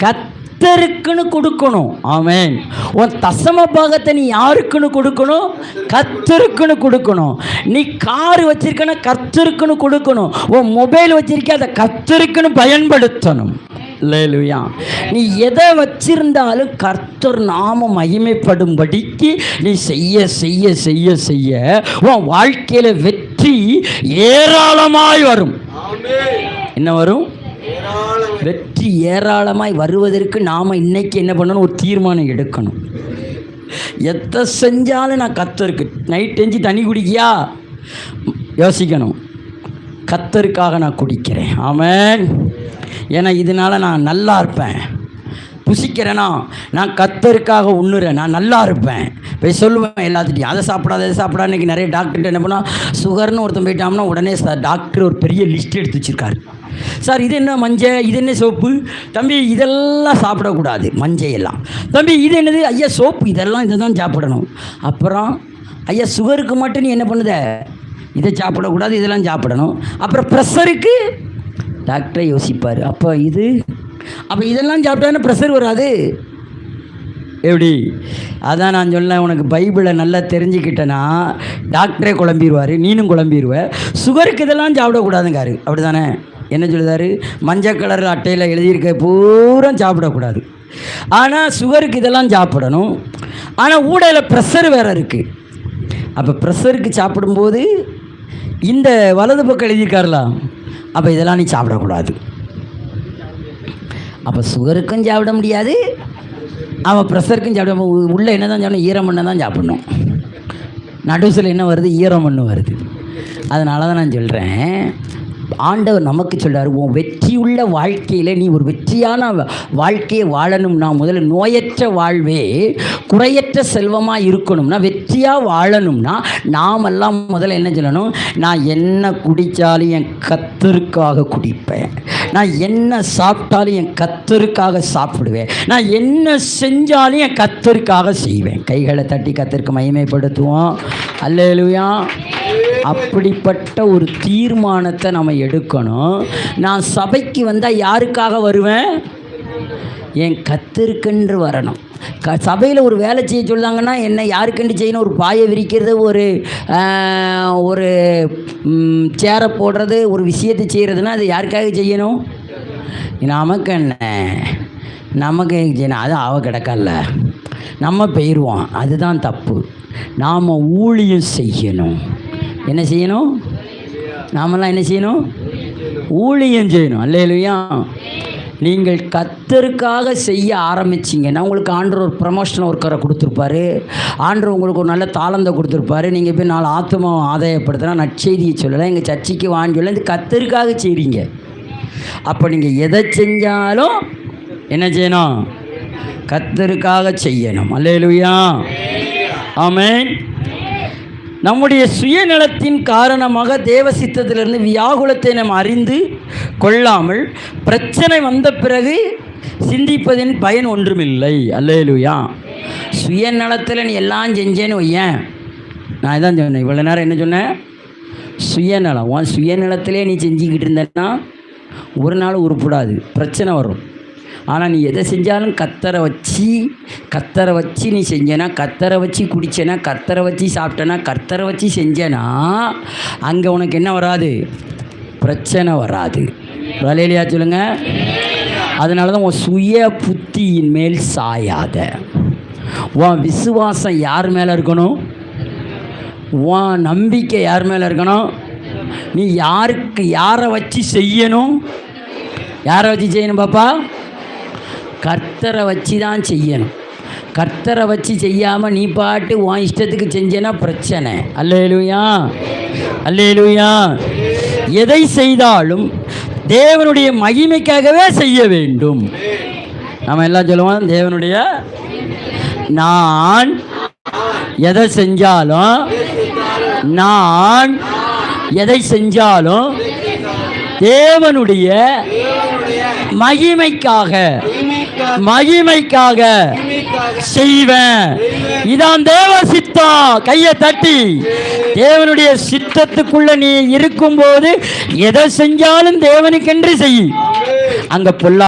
கத்தருக்குன்னு கொடுக்கணும். ஆமென். உன் தசம பாகத்தை நீ யாருக்குன்னு கொடுக்கணும்? கத்தருக்குன்னு கொடுக்கணும். நீ கார் வச்சிருக்கனா கத்தருக்குன்னு கொடுக்கணும். உன் மொபைல் வச்சிருக்க அதை கத்தருக்குன்னு பயன்படுத்தணும். லேலுயா நீ எதை வச்சிருந்தாலும் கர்த்தர் நாம மகிமைப்படும்படிக்கு நீ செய்ய செய்ய செய்ய செய்ய உன் வாழ்க்கையில வெற்றி ஏராளமாய் வரும். என்ன வரும்? வெற்றி ஏராளமாய் வருவதற்கு நாம் இன்னைக்கு என்ன பண்ணணும்? ஒரு தீர்மானம் எடுக்கணும். எதை செஞ்சாலும் நான் கத்தருக்கு நைட் எஞ்சி தண்ணி குடிக்கியா? யோசிக்கணும். கத்தருக்காக நான் குடிக்கிறேன். ஆமென். ஏன்னா இதனால் நான் நல்லா இருப்பேன். புசிக்கிறேனா? நான் கத்தருக்காக உண்ணுறேன். நான் நல்லா இருப்பேன். போய் சொல்லுவேன் எல்லாத்துட்டையும். அதை சாப்பிடாத அதை சாப்பிடா இன்றைக்கி நிறைய டாக்டர்கிட்ட என்ன பண்ணால் சுகர்னு ஒருத்தன் போயிட்டாங்கன்னா உடனே சார் டாக்டர் ஒரு பெரிய லிஸ்ட் எடுத்து வச்சுருக்காரு. சார் இது என்ன மஞ்சள் இது என்ன சோப்பு? தம்பி இதெல்லாம் சாப்பிடக்கூடாது. மஞ்சையெல்லாம் தம்பி இது என்னது? ஐயா சோப்பு. இதெல்லாம் இதை தான் சாப்பிடணும். அப்புறம் ஐயா சுகருக்கு மட்டும் நீ என்ன பண்ணுத? இதை சாப்பிடக்கூடாது இதெல்லாம் சாப்பிடணும். அப்புறம் ப்ரெஷருக்கு டாக்டரை யோசிப்பார். அப்போ இது அப்போ இதெல்லாம் சாப்பிட்டானே ப்ரெஷர் வராது? எப்படி? அதான் நான் சொன்னேன் உனக்கு பைபிளை நல்லா தெரிஞ்சுக்கிட்டேன்னா டாக்டரே குழம்பிடுவார் நீனும் குழம்பிடுவ சுகருக்கு இதெல்லாம் சாப்பிடக்கூடாதுங்காரு. அப்படி தானே என்ன சொல்லுதாரு? மஞ்சள் கலர் அட்டையில் எழுதியிருக்க பூரா சாப்பிடக்கூடாது. ஆனால் சுகருக்கு இதெல்லாம் சாப்பிடணும். ஆனால் ஊடையில் ப்ரெஷர் வேறு இருக்குது அப்போ ப்ரெஷருக்கு சாப்பிடும்போது இந்த வலது பக்கம் எழுதியிருக்காருல அப்போ இதெல்லாம் நீ சாப்பிடக்கூடாது. அப்போ சுகருக்கும் சாப்பிட முடியாது. அவன் ப்ரெஷருக்கும் சாப்பிட உள்ளே உள்ள என்ன தான் சாப்பிடணும் ஈரம் மண்ணை தான் சாப்பிடணும். நடுசில் என்ன வருது? ஈரம் மண்ணு வருது. அதனால தான் நான் சொல்கிறேன் ஆண்டவர் நமக்கு சொல்கிறார் உன் வெற்றியுள்ள வாழ்க்கையில் நீ ஒரு வெற்றியான வாழ்க்கையை வாழணும்னா முதல்ல நோயற்ற வாழ்வே குறையற்ற செல்வமாக இருக்கணும்னா வெற்றியாக வாழணும்னா நாமெல்லாம் முதல்ல என்ன சொல்லணும்? நான் என்ன குடித்தாலும் என் கத்தருக்காக குடிப்பேன். நான் என்ன சாப்பிட்டாலும் என் கத்தருக்காக சாப்பிடுவேன். நான் என்ன செஞ்சாலும் என் கத்தருக்காக செய்வேன். கைகளை தட்டி கத்தருக்கு மகிமைப்படுத்துவோம். அல்லேலுயா. அப்படிப்பட்ட ஒரு தீர்மானத்தை நம்ம எடுக்கணும். நான் சபைக்கு வந்தால் யாருக்காக வருவேன்? என் கத்திருக்கென்று வரணும். க சபையில் ஒரு வேலை செய்ய சொல்லாங்கன்னா என்ன யாருக்கென்று செய்யணும்? ஒரு பாயை விரிக்கிறது ஒரு ஒரு சேரை போடுறது ஒரு விஷயத்தை செய்கிறதுனா அது யாருக்காக செய்யணும்? நமக்கு என்ன? நமக்கு செய்யணும்? அது அவ கிடக்கல நம்ம போயிடுவோம் அதுதான் தப்பு. நாம் ஊழியம் செய்யணும். என்ன செய்யணும்? நாமெல்லாம் என்ன செய்யணும்? ஊழியம் செய்யணும். அல்லையா நீங்கள் கத்தருக்காக செய்ய ஆரம்பிச்சிங்கன்னா உங்களுக்கு ஆண்டர் ஒரு ப்ரமோஷன் ஒர்க்கரை கொடுத்துருப்பாரு. ஆண்டர் உங்களுக்கு ஒரு நல்ல தாளந்தை கொடுத்துருப்பாரு. நீங்கள் போய் நாலு ஆத்மாவை ஆதாயப்படுத்தினா நற்செய்தியை சொல்லலாம் எங்கள் சர்ச்சைக்கு வாங்கி சொல்லலாம் இது கத்தருக்காக செய்கிறீங்க அப்போ நீங்கள் எதை செஞ்சாலும் என்ன செய்யணும்? கத்தருக்காக செய்யணும். அல்லையா ஆமேன். நம்முடைய சுயநலத்தின் காரணமாக தேவ சித்தத்திலிருந்து வியாகுலத்தை நாம் அறிந்து கொள்ளாமல் பிரச்சனை வந்த பிறகு சிந்திப்பதின் பயன் ஒன்றுமில்லை. அல்லேலுயா. சுயநலத்தில் நீ எல்லாம் செஞ்சேன்னு ஏன் நான் இதான் சொன்னேன். இவ்வளோ நேரம் என்ன சொன்னேன் சுயநலம். உன் சுயநலத்திலே நீ செஞ்சுக்கிட்டு இருந்தேன்னா ஒரு நாள் உருப்படாது. பிரச்சனை வரும். ஆனால் நீ எதை செஞ்சாலும் கத்தரை வச்சு கத்தரை வச்சு நீ செஞ்சனா கத்தரை வச்சு குடிச்சேனா கத்தரை வச்சு சாப்பிட்டனா கத்தரை வச்சு செஞ்சனா அங்கே உனக்கு என்ன வராது? பிரச்சனை வராது. வலையிலையா சொல்லுங்க. அதனால தான் உன் சுய புத்தியின் மேல் சாயாத. உன் விசுவாசம் யார் மேலே இருக்கணும்? உன் நம்பிக்கை யார் மேலே இருக்கணும்? நீ யாருக்கு யாரை வச்சு செய்யணும்? யாரை வச்சு செய்யணும் பாப்பா? கர்த்தரை வச்சு தான் செய்யணும். கர்த்தரை வச்சு செய்யாமல் நீ பாட்டு உன் இஷ்டத்துக்கு செஞ்சேன்னா பிரச்சனை. அல்லேலூயா. அல்லேலூயா. எதை செய்தாலும் தேவனுடைய மகிமைக்காகவே செய்ய வேண்டும். நம்ம எல்லாம் சொல்லுவோம் தேவனுடைய நான் எதை செஞ்சாலும் நான் எதை செஞ்சாலும் தேவனுடைய மகிமைக்காக மகிமைக்காக செய்வேன். இதான் தேவ சித்தம் கையை தட்டி. தேவனுடைய சித்தத்துக்குள்ள நீ இருக்கும்போது எதை செஞ்சாலும் தேவனுக்கென்று செய். அங்க பொல்லா